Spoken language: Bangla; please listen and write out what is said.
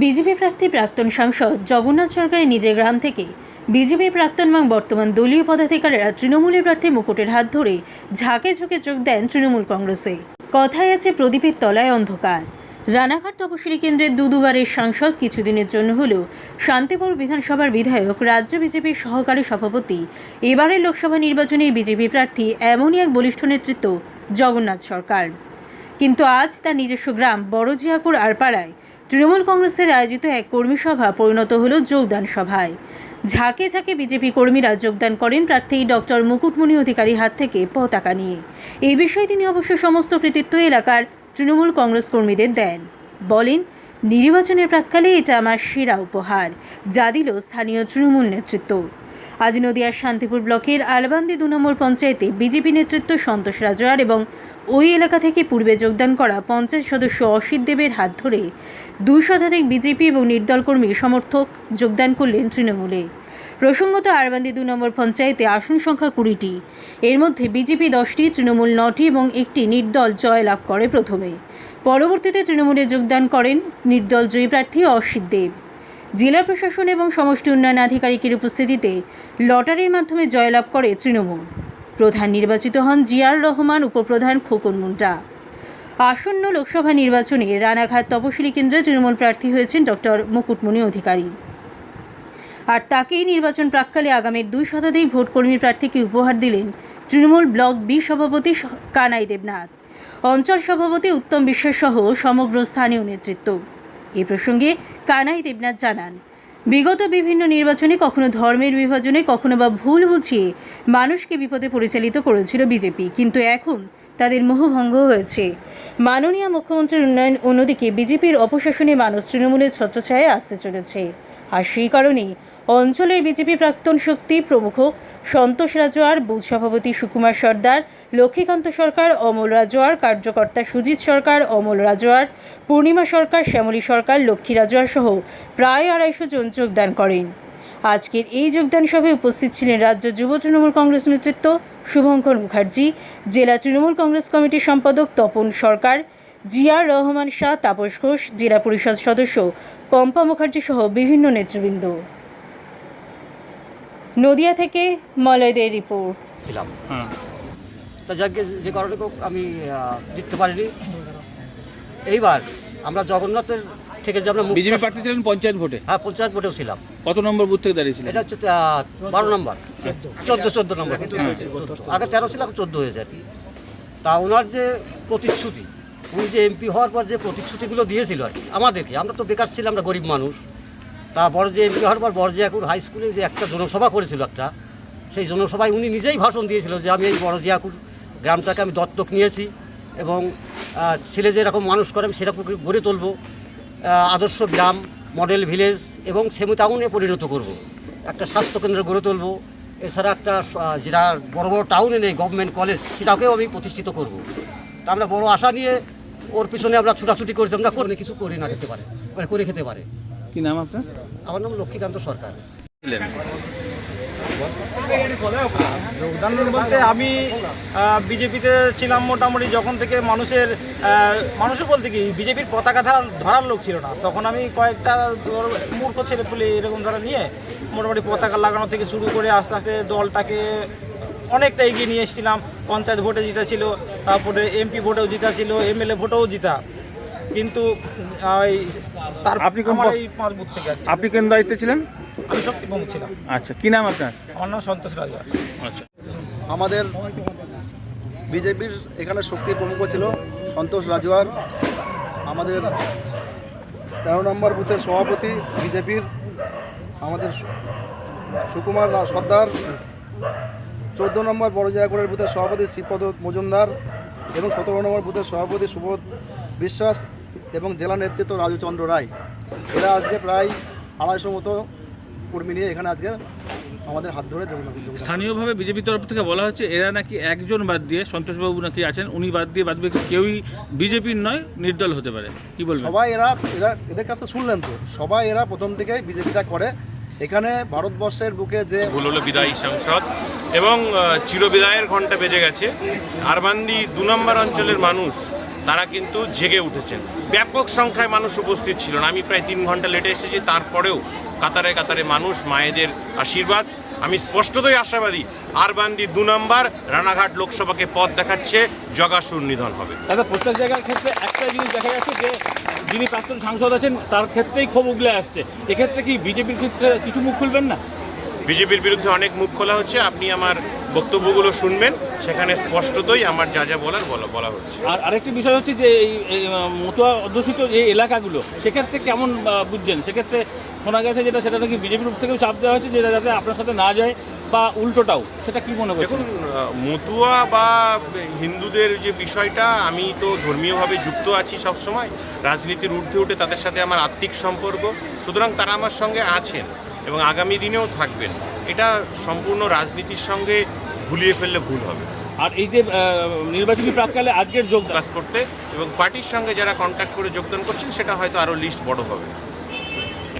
বিজেপি প্রার্থী প্রাক্তন সাংসদ জগন্নাথ সরকারের নিজের গ্রাম থেকে বিজেপির প্রাক্তন এবং বর্তমান দলীয় পদাধিকারীরা তৃণমূলের প্রার্থী মুকুটের হাত ধরে ঝাঁকে ঝুঁকে যোগ দেন তৃণমূল কংগ্রেসে। কথায় আছে, প্রদীপের তলায় অন্ধকার। রানাঘাট তপশিলি কেন্দ্রের দু দুবারের সাংসদ কিছুদিনের জন্য হলেও শান্তিপুর বিধানসভার বিধায়ক, রাজ্য বিজেপির সহকারী সভাপতি, এবারের লোকসভা নির্বাচনে বিজেপি প্রার্থী এমনই এক বলিষ্ঠ নেতৃত্ব জগন্নাথ সরকার। কিন্তু আজ তার নিজস্ব গ্রাম বড়জিয়াকুর আরপাড়ায় তৃণমূল কংগ্রেসের আয়োজিত এক কর্মী সভা পরিণত হল যোগদান সভায়। ঝাঁকে ঝাঁকে বিজেপি কর্মীরা যোগদান করেন প্রার্থী ডক্টর মুকুটমণি অধিকারী হাত থেকে পতাকা নিয়ে। এই বিষয়ে তিনি অবশ্য সমস্ত কৃতিত্ব এলাকার তৃণমূল কংগ্রেস কর্মীদের দেন। বলেন, নির্বাচনের প্রাককালে এটা আমার সেরা উপহার, যা দিল স্থানীয় তৃণমূল নেতৃত্ব। আজ নদিয়ার শান্তিপুর ব্লকের আলবান্দি দু নম্বর পঞ্চায়েতে বিজেপি নেতৃত্ব সন্তোষ রাজোয়ার এবং ওই এলাকা থেকে পূর্বে যোগদান করা পঞ্চায়েত সদস্য অসিত দেবের হাত ধরে দুই শতাধিক বিজেপি এবং নির্দল কর্মী সমর্থক যোগদান করলেন তৃণমূলে। প্রসঙ্গত আরবান্দি দু নম্বর পঞ্চায়েতে আসন সংখ্যা কুড়িটি। এর মধ্যে বিজেপি দশটি, তৃণমূল নটি এবং একটি নির্দল জয় লাভ করে প্রথমে। পরবর্তীতে তৃণমূলে যোগদান করেন নির্দল জয়ী প্রার্থী অসিত দেব। জেলা প্রশাসন এবং সমষ্টি উন্নয়ন আধিকারিকের উপস্থিতিতে লটারির মাধ্যমে জয়লাভ করে তৃণমূল। প্রধান নির্বাচিত হন জিয়ার রহমান, উপপ্রধান খোকন মুন্ডা। আসন্ন লোকসভা নির্বাচনে রানাঘাট তপশিলি কেন্দ্রে তৃণমূল প্রার্থী হয়েছেন ডক্টর মুকুটমণি অধিকারী। আর তাকেই নির্বাচন প্রাককালে আগামীর দুই শতাধিক ভোটকর্মী প্রার্থীকে উপহার দিলেন তৃণমূল ব্লক বি সভাপতি কানাই দেবনাথ। অঞ্চল সভাপতি উত্তম বিশ্বাস সহ সমগ্র স্থানীয় নেতৃত্ব। এ প্রসঙ্গে কানাই দেবনাথ জানান, বিগত বিভিন্ন নির্বাচনে কখনো ধর্মের বিভাজনে, কখনো বা ভুল বুঝিয়ে মানুষকে বিপদে পরিচালিত করেছিল বিজেপি। কিন্তু এখন তাদের মোহভঙ্গ হয়েছে। মাননীয় মুখ্যমন্ত্রীর উন্নয়ন অন্যদিকে বিজেপির অপশাসনে মানুষ তৃণমূলের ছত্রছায়ায় আসতে চলেছে। আর সেই কারণেই অঞ্চলের বিজেপি প্রাক্তন শক্তি প্রমুখ সন্তোষ রাজোয়ার, বুথ সভাপতি সুকুমার সর্দার, লক্ষ্মীকান্ত সরকার, অমল রাজোয়ার, কার্যকর্তা সুজিত সরকার, অমল রাজোয়ার, পূর্ণিমা সরকার, শ্যামলী সরকার, লক্ষ্মী রাজোয়ার সহ প্রায় আড়াইশো জন যোগদান করেন। আজকের এই যোগদান সভায় উপস্থিত ছিলেন রাজ্য যুব তৃণমূল কংগ্রেস নেতৃত্ব শুভঙ্কর মুখার্জি জেলা তৃণমূল কংগ্রেস কমিটির সম্পাদক তপন সরকার জিয়ার রহমান শাহ তাপস ঘোষ জেলা পরিষদ সদস্য পম্পা মুখার্জি সহ বিভিন্ন নেতৃবৃন্দ। নদিয়া থেকে মলয়দের রিপোর্ট। ছিলাম। তা যাকে যে কারণে আমি জিততে পারিনি। এইবার আমরা জগন্নাথের থেকে যে আমরা বিজেপি প্রার্থী ছিলেন পঞ্চায়েত ভোটে? হ্যাঁ পঞ্চায়েত ভোটেও ছিলাম। কত নম্বর বুথ থেকে দাঁড়িয়েছিলেন এটা হচ্ছে বারো নম্বর। চোদ্দ চোদ্দ নম্বর। আগে তেরো ছিল এখন চোদ্দ হয়েছে আর কি তা ওনার যে প্রতিশ্রুতি উনি যে এমপি হওয়ার পর যে প্রতিশ্রুতিগুলো দিয়েছিল আর কি আমাদেরকে আমরা তো বেকার ছিলাম আমরা গরিব মানুষ। তা বড় যে এমপি হওয়ার পর বড় বড়জিয়াকুর হাই স্কুলে যে একটা জনসভা করেছিল একটা সেই জনসভায় উনি নিজেই ভাষণ দিয়েছিল যে আমি এই বড় বড়জিয়াকুর গ্রামটাকে আমি দত্তক নিয়েছি এবং ছেলে যেরকম মানুষ করে আমি সেরকম গড়ে তুলবো। আদর্শ গ্রাম মডেল ভিলেজ এবং সেমু টাউনে পরিণত করব। একটা স্বাস্থ্যকেন্দ্র গড়ে তুলব। এছাড়া একটা যেটা বড় বড় টাউনে নেই গভর্নমেন্ট কলেজ সেটাকেও আমি প্রতিষ্ঠিত করব। তা আমরা বড় আশা নিয়ে ওর পিছনে আমরা ছুটাছুটি করছি। আমরা করে কিছু করে না খেতে পারে। মানে করে খেতে পারে। কি নাম আপনার? আমার নাম লক্ষ্মীকান্ত সরকার। যোগদান বলতে আমি বিজেপিতে ছিলাম মোটামুটি যখন থেকে মানুষের মানুষের বলতে কি বিজেপির পতাকা ধরা ধরার লোক ছিল না। তখন আমি কয়েকটা মূর্খ ছেলে পুলে এরকম ধরা নিয়ে মোটামুটি পতাকা লাগানো থেকে শুরু করে আস্তে আস্তে দলটাকে অনেকটা এগিয়ে নিয়ে এসেছিলাম। পঞ্চায়েত ভোটে জিতা ছিল তারপরে এমপি ভোটেও জিতা ছিল এমএলএ ভোটেও জিতা। কিন্তু তার আপনি কোন আমার এই থেকে আপনি কেন দায়িত্বে ছিলেন? আমি শক্তি প্রমুখ ছিলাম। আচ্ছা কি নাম আপনার? আমার নাম সন্তোষ রাজা। আচ্ছা। আমাদের বিজেপির এখানে শক্তি প্রমুখ ছিল সন্তোষ রাজওয়ার। আমাদের তেরো নম্বর বুথের সভাপতি বিজেপির আমাদের সুকুমার সর্দার। চোদ্দ নম্বর বড় জায়গাগড়ের বুথের সভাপতি শ্রীপদ মজুমদার এবং সতেরো নম্বর বুথের সভাপতি সুবোধ বিশ্বাস এবং জেলা নেতৃত্ব রাজুচন্দ্র রায়। এরা আজকে প্রায় আড়াইশো মতো কর্মী নিয়ে এখানে আজকে আমাদের হাত ধরে স্থানীয়ভাবে বিজেপির তরফ থেকে বলা হচ্ছে এরা নাকি একজন বাদ দিয়ে সন্তোষবাবু নাকি আছেন উনি বাদ দিয়ে বাদ বাকি কেউই বিজেপির নয় নির্দল হতে পারে। কি বলবেন? সবাই এরা এরা এদের কাছে শুনলেন তো সবাই এরা প্রথম থেকে বিজেপিটা করে। এখানে ভারতবর্ষের বুকে যে ভুল হলো বিদায়ী সাংসদ এবং চিরবিদায়ের ঘণ্টা বেজে গেছে। আরবান্দি দু নম্বর অঞ্চলের মানুষ তারা কিন্তু জেগে উঠেছেন। ব্যাপক সংখ্যায় মানুষ উপস্থিত ছিল না। আমি প্রায় তিন ঘণ্টা লেটে এসেছি তারপরেও কাতারে কাতারে মানুষ মায়েদের আশীর্বাদ। আমি স্পষ্টতই আশাবাদী আরবান্দি দু নম্বর রানাঘাট লোকসভাকে পথ দেখাচ্ছে জগাসুর নিধন হবে। দাদা প্রত্যেক জায়গার ক্ষেত্রে একটা জিনিস দেখা যাচ্ছে যে যিনি প্রাক্তন সাংসদ আছেন তার ক্ষেত্রেই ক্ষোভ উগলে আসছে। এক্ষেত্রে কি বিজেপির ক্ষেত্রে কিছু মুখ খুলবেন না? বিজেপির বিরুদ্ধে অনেক মুখ খোলা হচ্ছে আপনি আমার বক্তব্যগুলো শুনবেন সেখানে স্পষ্টতই আমার যা যা বলার বলা বলা হচ্ছে। আর আরেকটি বিষয় হচ্ছে যে এই এই, মতুয়া অধ্যুষিত যে এলাকাগুলো সেক্ষেত্রে কেমন বুঝছেন? সেক্ষেত্রে শোনা গেছে যেটা সেটা নাকি বিজেপির থেকেও চাপ দেওয়া হয়েছে যেটা যাতে আপনার সাথে না যায় বা উল্টোটাও। সেটা কি মনে করছেন? দেখুন মতুয়া বা হিন্দুদের যে বিষয়টা আমি তো ধর্মীয়ভাবে যুক্ত আছি সব সময় রাজনীতির ঊর্ধ্বে উঠে তাদের সাথে আমার আত্মিক সম্পর্ক। সুতরাং তারা আমার সঙ্গে আছেন এবং আগামী দিনেও থাকবেন। এটা সম্পূর্ণ রাজনীতির সঙ্গে ভুলিয়ে ফেললে ভুল হবে। আর এই যে নির্বাচনী প্রাককালে আজকের যোগদান। কাজ করতে এবং পার্টির সঙ্গে যারা কন্ট্যাক্ট করে যোগদান করছেন সেটা হয়তো আরও লিস্ট বড় হবে।